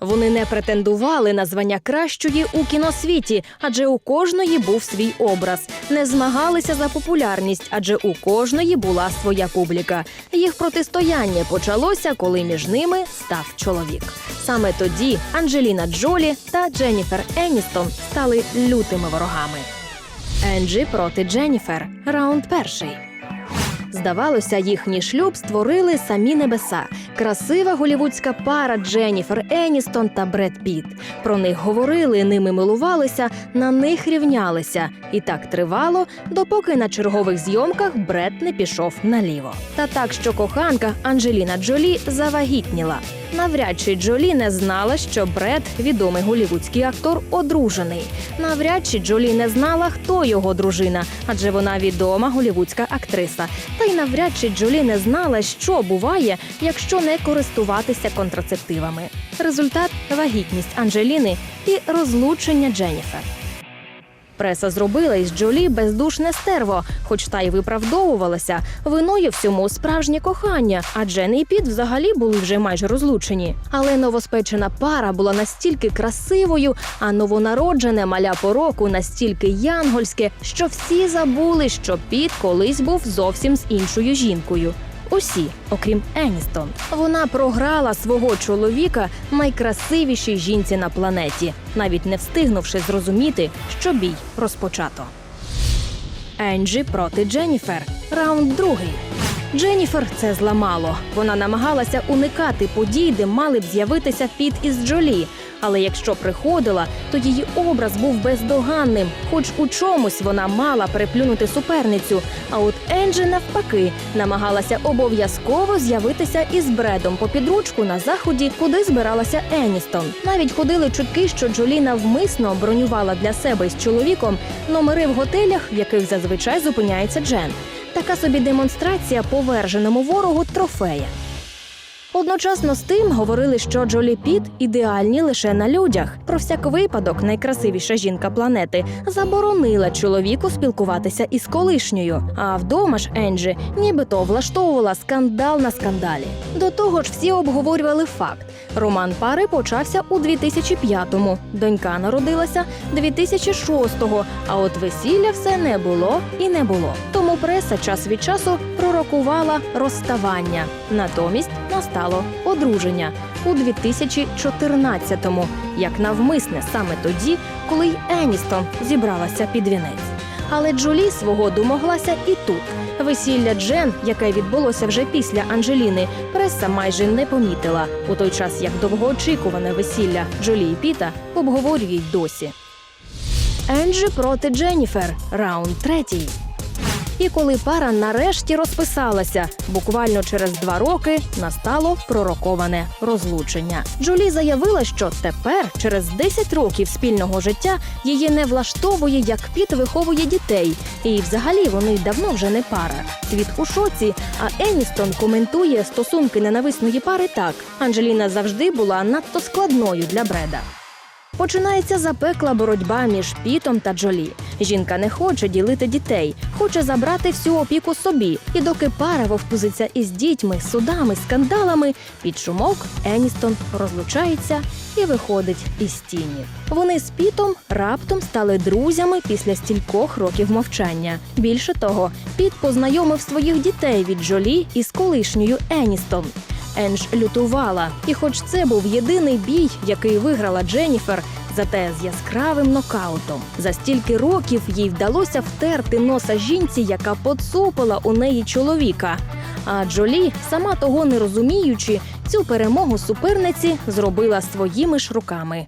Вони не претендували на звання кращої у кіносвіті, адже у кожної був свій образ. Не змагалися за популярність, адже у кожної була своя публіка. Їх протистояння почалося, коли між ними став чоловік. Саме тоді Анджеліна Джолі та Дженніфер Еністон стали лютими ворогами. Енджі проти Дженніфер. Раунд перший. Здавалося, їхній шлюб створили самі небеса. Красива голівудська пара Дженніфер Еністон та Бред Піт. Про них говорили, ними милувалися, на них рівнялися. І так тривало, допоки на чергових зйомках Бред не пішов наліво. Та так, що коханка Анджеліна Джолі завагітніла. Навряд чи Джолі не знала, що Бред, відомий голівудський актор, одружений. Навряд чи Джолі не знала, хто його дружина, адже вона відома голівудська актриса. Та й навряд чи Джолі не знала, що буває, якщо не користуватися контрацептивами. Результат вагітність Анджеліни і розлучення Дженніфер. Преса зробила із Джолі бездушне стерво, хоч та й виправдовувалася. Виною всьому справжнє кохання, а Джен і Піт взагалі були вже майже розлучені. Але новоспечена пара була настільки красивою, а новонароджене маля пороку настільки янгольське, що всі забули, що Піт колись був зовсім з іншою жінкою. Усі, окрім Еністон, вона програла свого чоловіка найкрасивішій жінці на планеті, навіть не встигнувши зрозуміти, що бій розпочато. Енджі проти Дженніфер. Раунд другий. Дженніфер це зламало. Вона намагалася уникати подій, де мали б з'явитися Піт із Джолі. Але якщо приходила, то її образ був бездоганним, хоч у чомусь вона мала переплюнути суперницю. А от Енджі навпаки намагалася обов'язково з'явитися із бредом по підручку на заході, куди збиралася Еністон. Навіть ходили чутки, що Джолі навмисно бронювала для себе із чоловіком номери в готелях, в яких зазвичай зупиняється Джен. Така собі демонстрація поверженому ворогу трофея. Одночасно з тим говорили, що Джолі Піт ідеальні лише на людях. Про всяк випадок найкрасивіша жінка планети заборонила чоловіку спілкуватися із колишньою. А вдома ж Енджі нібито влаштовувала скандал на скандалі. До того ж, всі обговорювали факт: роман пари почався у 2005-му, донька народилася 2006-го, А от весілля все не було і не було. Тому преса час від часу пророкувала розставання. Натомість настало одруження у 2014-му, як навмисне саме тоді, коли й Еністон зібралася під вінець. Але Джолі свого домоглася і тут. Весілля Джен, яке відбулося вже після Анджеліни, преса майже не помітила. У той час як довгоочікуване весілля Джолі і Піта обговорюють досі. Енджі проти Дженніфер. Раунд третій. І коли пара нарешті розписалася, буквально через два роки настало пророковане розлучення. Джолі заявила, що тепер, через 10 років спільного життя, її не влаштовує, як Піт виховує дітей. І взагалі вони давно вже не пара. Світ у шоці. А Еністон коментує стосунки ненависної пари так: Анджеліна завжди була надто складною для Бреда. Починається запекла боротьба між Пітом та Джолі. Жінка не хоче ділити дітей, хоче забрати всю опіку собі. І доки пара вовтузиться із дітьми, судами, скандалами, під шумок Еністон розлучається і виходить із тіні. Вони з Пітом раптом стали друзями після стількох років мовчання. Більше того, Піт познайомив своїх дітей від Джолі із колишньою Еністон. Енж лютувала, і хоч це був єдиний бій, який виграла Дженніфер, зате з яскравим нокаутом. За стільки років їй вдалося втерти носа жінці, яка поцупила у неї чоловіка. А Джолі, сама того не розуміючи, цю перемогу суперниці зробила своїми ж руками.